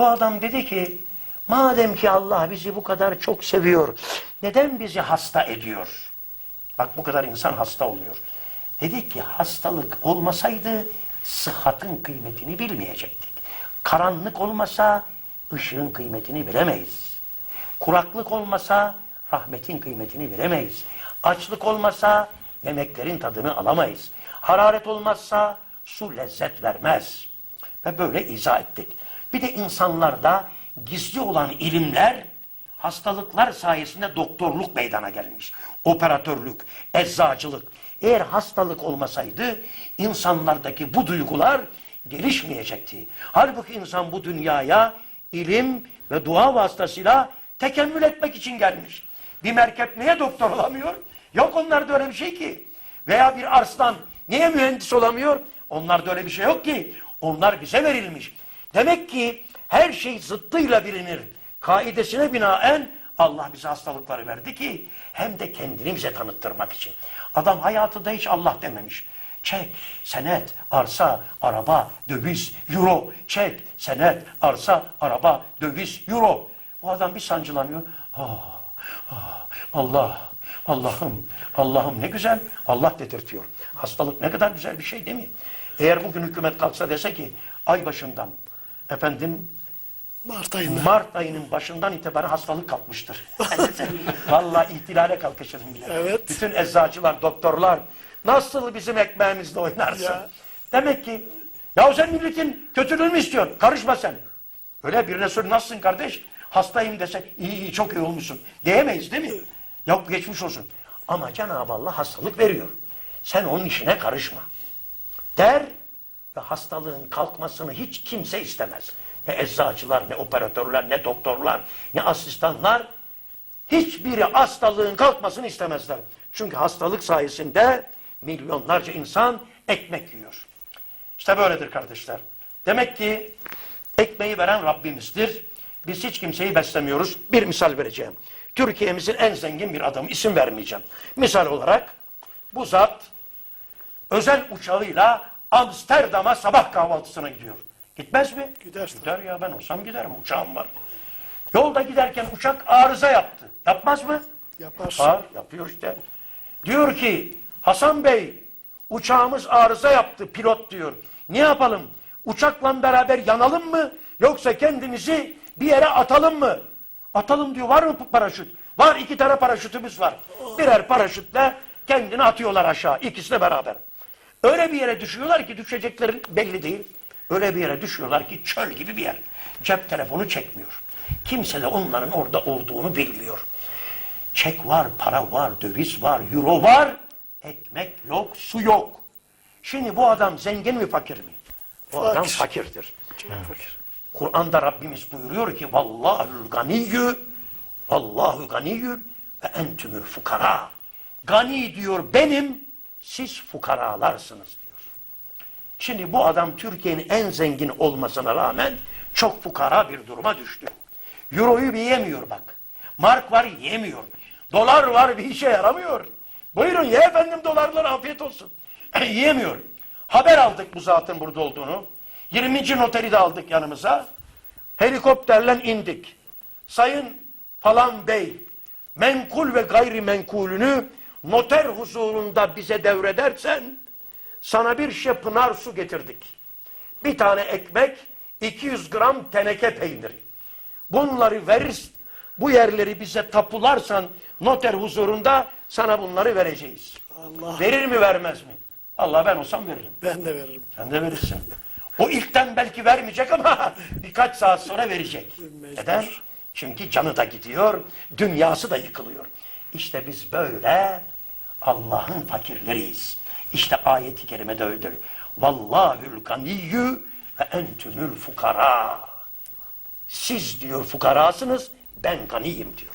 Bu adam dedi ki madem ki Allah bizi bu kadar çok seviyor neden bizi hasta ediyor? Bak bu kadar insan hasta oluyor. Dedik ki hastalık olmasaydı sıhhatın kıymetini bilmeyecektik. Karanlık olmasa ışığın kıymetini bilemeyiz. Kuraklık olmasa rahmetin kıymetini bilemeyiz. Açlık olmasa yemeklerin tadını alamayız. Hararet olmazsa su lezzet vermez. Ve böyle izah ettik. Bir de insanlarda gizli olan ilimler hastalıklar sayesinde doktorluk meydana gelmiş. Operatörlük, eczacılık. Eğer hastalık olmasaydı insanlardaki bu duygular gelişmeyecekti. Halbuki insan bu dünyaya ilim ve dua vasıtasıyla tekemmül etmek için gelmiş. Bir merkep niye doktor olamıyor? Yok onlarda öyle bir şey ki. Veya bir arslan niye mühendis olamıyor? Onlarda öyle bir şey yok ki. Onlar bize verilmiş. Demek ki her şey zıttıyla bilinir. Kaidesine binaen Allah bize hastalıkları verdi ki hem de kendini bize tanıttırmak için. Adam hayatında hiç Allah dememiş. Çek, senet, arsa, araba, döviz, euro. Çek, senet, arsa, araba, döviz, euro. Bu adam bir sancılanıyor. Ah, ah, Allah, Allah'ım, Allah'ım ne güzel. Allah dedirtiyor. Hastalık ne kadar güzel bir şey değil mi? Eğer bugün hükümet kalksa dese ki ay başından efendim Mart ayında. Mart ayının başından itibaren hastalık kalkmıştır. Vallahi ihtilale kalkışır millet. Evet. Bütün eczacılar, doktorlar nasıl bizim ekmeğimizle oynarsın? Ya. Demek ki ya sen milletin kötülüğünü istiyorsun. Karışma sen. Öyle birine sor nasılsın kardeş? Hastayım dese iyi iyi çok iyi olmuşsun. Diyemeyiz değil mi? Yok geçmiş olsun. Ama Cenab-ı Allah hastalık veriyor. Sen onun işine karışma. Der ve hastalığın kalkmasını hiç kimse istemez. Ne eczacılar, ne operatörler, ne doktorlar, ne asistanlar hiçbiri hastalığın kalkmasını istemezler. Çünkü hastalık sayesinde milyonlarca insan ekmek yiyor. İşte böyledir kardeşler. Demek ki ekmeği veren Rabbimizdir. Biz hiç kimseyi beslemiyoruz. Bir misal vereceğim. Türkiye'mizin en zengin bir adamı isim vermeyeceğim. Misal olarak bu zat özel uçağıyla Amsterdam'a sabah kahvaltısına gidiyor. Gitmez mi? Gider. Gider ya ben olsam giderim uçağım var. Yolda giderken uçak arıza yaptı. Yapmaz mı? Yapar. Var yapıyor işte. Diyor ki Hasan Bey uçağımız arıza yaptı pilot diyor. Ne yapalım? Uçakla beraber yanalım mı? Yoksa kendimizi bir yere atalım mı? Atalım diyor. Var mı paraşüt? Var iki tane paraşütümüz var. Birer paraşütle kendini atıyorlar aşağı. İkisi de beraber. Öyle bir yere düşüyorlar ki düşecekleri belli değil. Öyle bir yere düşüyorlar ki çöl gibi bir yer. Cep telefonu çekmiyor. Kimse de onların orada olduğunu bilmiyor. Çek var, para var, döviz var, euro var. Ekmek yok, su yok. Şimdi bu adam zengin mi fakir mi? Bu adam Fakir. fakirdir. Çok fakir. Kur'an'da Rabbimiz buyuruyor ki Vallahul ganiyyü Allahu ganiyyü ve entümül fukara. Gani diyor benim, siz fukaralarsınız diyor. Şimdi bu adam Türkiye'nin en zengin olmasına rağmen çok fukara bir duruma düştü. Euroyu bir yemiyor bak. Mark var yemiyor. Dolar var bir işe yaramıyor. Buyurun ye efendim dolarlar afiyet olsun. yiyemiyor. Haber aldık bu zatın burada olduğunu. 20. noteri de aldık yanımıza. Helikopterle indik. Sayın falan bey menkul ve gayri menkulünü noter huzurunda bize devredersen sana bir şişe pınar su getirdik. Bir tane ekmek, 200 gram teneke peyniri. Bunları verir, bu yerleri bize tapularsan noter huzurunda sana bunları vereceğiz. Allah. Verir mi vermez mi? Allah ben olsam veririm. Ben de veririm. Sen de verirsin. O ilkten belki vermeyecek ama birkaç saat sonra verecek. Mecbur. Neden? Çünkü canı da gidiyor, dünyası da yıkılıyor. İşte biz böyle Allah'ın fakirleriyiz. İşte ayeti kerimede öyledir. Vallahül ganiyyü ve entümül fukara. Siz diyor fukarasınız, ben ganiyim diyor.